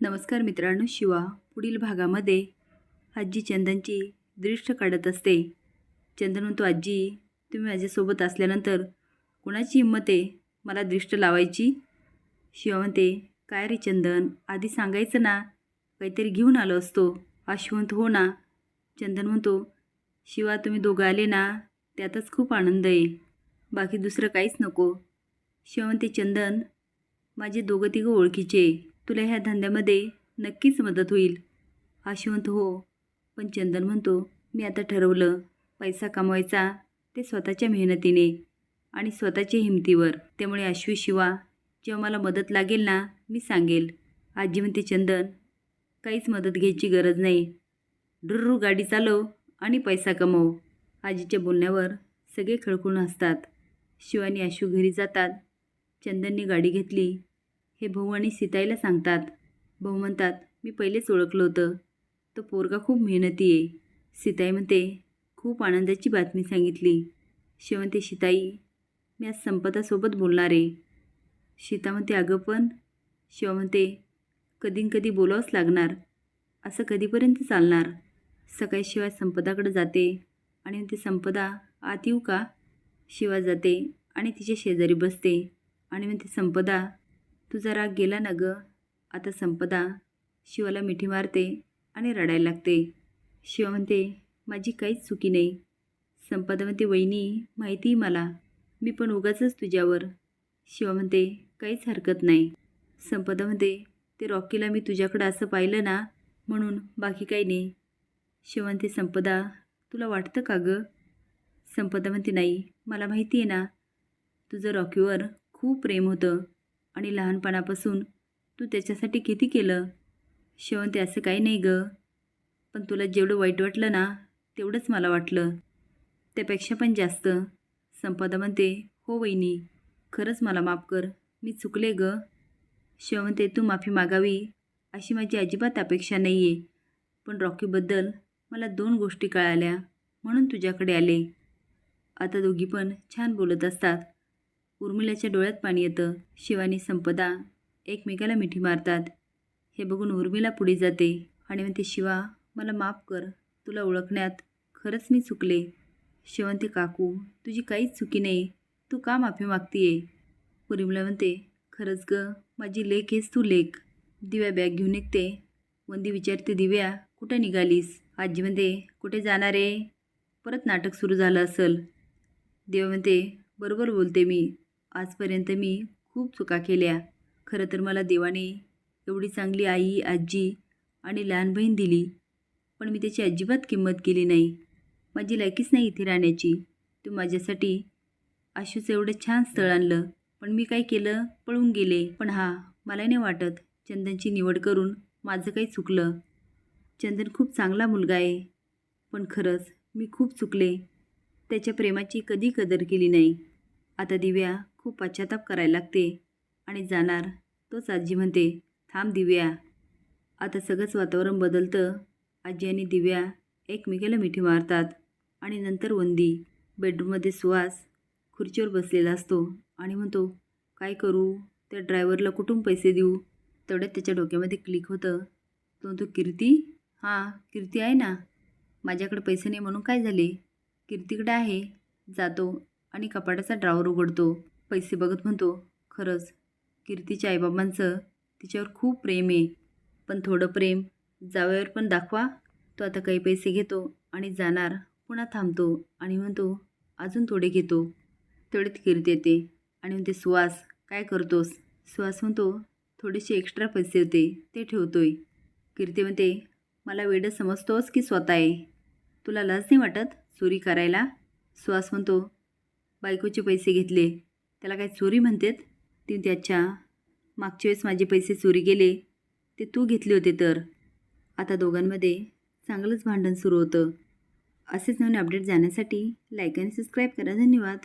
नमस्कार मित्रांनो शिवा पुढील भागामध्ये आजी चंदनची दृष्ट काढत असते. चंदन म्हणतो आजी तुम्ही माझ्यासोबत असल्यानंतर कुणाची हिंमत आहे मला दृष्ट लावायची? शिवा म्हणते काय रे चंदन आधी सांगायचं ना काहीतरी घेऊन आलो असतो आशू हो ना. चंदन म्हणतो शिवा तुम्ही दोघं आले ना त्यातच खूप आनंद आहे बाकी दुसरं काहीच नको. शिवा म्हणते चंदन माझे दोघं तिघं ओळखीचे तुला ह्या धंद्यामध्ये नक्कीच मदत होईल. आशिवंत म्हणतो हो. पण चंदन म्हणतो मी आता ठरवलं पैसा कमवायचा ते स्वतःच्या मेहनतीने आणि स्वतःच्या हिमतीवर. त्यामुळे अश्वी शिवा जेव्हा मला मदत लागेल ना मी सांगेल. आजी म्हणते चंदन काहीच मदत घ्यायची गरज नाही. डुर्रू गाडी चालव आणि पैसा कमव. आजीच्या बोलण्यावर सगळे खळखळून हसतात. शिवानी आशू घरी जातात. चंदननी गाडी घेतली. हे भाऊ आणि सीताईला सांगतात. भाऊ म्हणतात मी पहिलेच ओळखलं होतं. तो पोरगा खूप मेहनती आहे सीताई म्हणते खूप आनंदाची बातमी सांगितली. शेवंते सीताई मी आज संपदासोबत बोलणार आहे. सीता म्हणते अगं पण. शिव म्हणते कधी कधी बोलावंच लागणार. असं कधीपर्यंत चालणार? सकाळी शिवाय संपदाकडे जाते आणि म्हणते संपदा आत येऊ का? शिवा जाते आणि तिच्या शेजारी बसते आणि म्हणते संपदा तुझा राग गेला ना गं. आता संपदा. शिवाला मिठी मारते आणि रडायला लागते. शिवा म्हणते माझी काहीच चुकी नाही. संपदा म्हणते वहिनी माहिती मला. मी पण उगाचच तुझ्यावर. शिवा म्हणते काहीच हरकत नाही. संपदा म्हणते ते रॉकीला मी तुझ्याकडं असं पाहिलं ना म्हणून बाकी काही नाही. शिव म्हणते संपदा तुला वाटतं का गं? संपदा म्हणते नाही मला माहिती आहे ना. तुझं रॉकीवर खूप प्रेम होतं. आणि लहानपणापासून तू त्याच्यासाठी किती केलं? शेवंती असं काही नाही गं. पण तुला जेवढं वाईट वाटलं ना तेवढंच मला वाटलं. त्यापेक्षा पण जास्त. संपदा म्हणते हो वहिनी खरंच मला माफ कर. मी चुकले गं. शेवंते तू माफी मागावी अशी माझी अजिबात अपेक्षा नाही आहे पण रॉकीबद्दल मला दोन गोष्टी कळाल्या म्हणून तुझ्याकडे आले. आता दोघी पण छान बोलत असतात. उर्मिलाच्या डोळ्यात पाणी येतं. शिवानी संपदा एकमेकाला मिठी मारतात. हे बघून उर्मिला पुढे जाते आणि म्हणते शिवा मला माफ कर. तुला ओळखण्यात खरंच मी चुकले. शिवंती काकू तुझी काहीच चुकी नाही. तू का माफी मागतीये? उर्मिला म्हणते खरंच ग माझी लेख हेच तू लेख. दिव्या बॅग घेऊन निघते. वंदी विचारते दिव्या कुठं निघालीस? आजी म्हणते कुठे जाणार आहे? परत नाटक सुरू झालं असेल. देवा म्हणते बरोबर बोलते मी. आजपर्यंत मी खूप चुका केल्या. खरं तर मला देवाने एवढी चांगली आई आजी आणि लहान बहीण दिली पण मी त्याची अजिबात किंमत केली नाही. माझी लायकीच नाही इथे राहण्याची. तू माझ्यासाठी आशूचं एवढं छान स्थळ आणलं पण मी काय केलं? पळून गेले. पण हा मला नाही वाटत चंदनची निवड करून माझं काही चुकलं. चंदन खूप चांगला मुलगा आहे पण खरंच मी खूप चुकले. त्याच्या प्रेमाची कधी कदर केली नाही. आता दिव्या खूप पश्चाताप करायला लागते. आणि जाणार तोच आजी म्हणते थांब दिव्या. आता सगळंच वातावरण बदलतं. आजी आणि दिव्या एकमेकाला मिठी मारतात. आणि नंतर वंदी बेडरूममध्ये सुहास खुर्चीवर बसलेला असतो. आणि म्हणतो काय करू? त्या ड्रायव्हरला कुठून पैसे देऊ? तेवढ्यात त्याच्या डोक्यामध्ये क्लिक होतं. तो म्हणतो कीर्ती? हां कीर्ती आहे ना. माझ्याकडे पैसे नाही म्हणून काय झाले? कीर्तीकडे आहे. जातो आणि कपाटाचा ड्रावर उघडतो. पैसे बघत म्हणतो खरंच कीर्तीच्या आईबाबांचं तिच्यावर खूप प्रेम आहे. पण थोडं प्रेम जावयावर पण दाखवा. तो आता काही पैसे घेतो आणि जाणार पुन्हा थांबतो आणि म्हणतो अजून थोडे घेतो. तेवढ्यात कीर्ती येते. आणि म्हणते सुहास काय करतोस? सुहास म्हणतो थोडेसे एक्स्ट्रा पैसे होते ते ठेवतोय. कीर्ती म्हणते मला वेडं समजतोस की स्वतः आहे? तुला लाज नाही वाटत चोरी करायला? सुहास म्हणतो बायकोचे पैसे घेतले त्याला काय चोरी म्हणतात? ती त्याच्या मागच्या वेळेस माझे पैसे चोरी गेले ते तू घेतले होते तर. आता दोघांमध्ये चांगलंच भांडण सुरू होतं. असेच नवीन अपडेट जाण्यासाठी लाईक आणि सबस्क्राईब करा. धन्यवाद.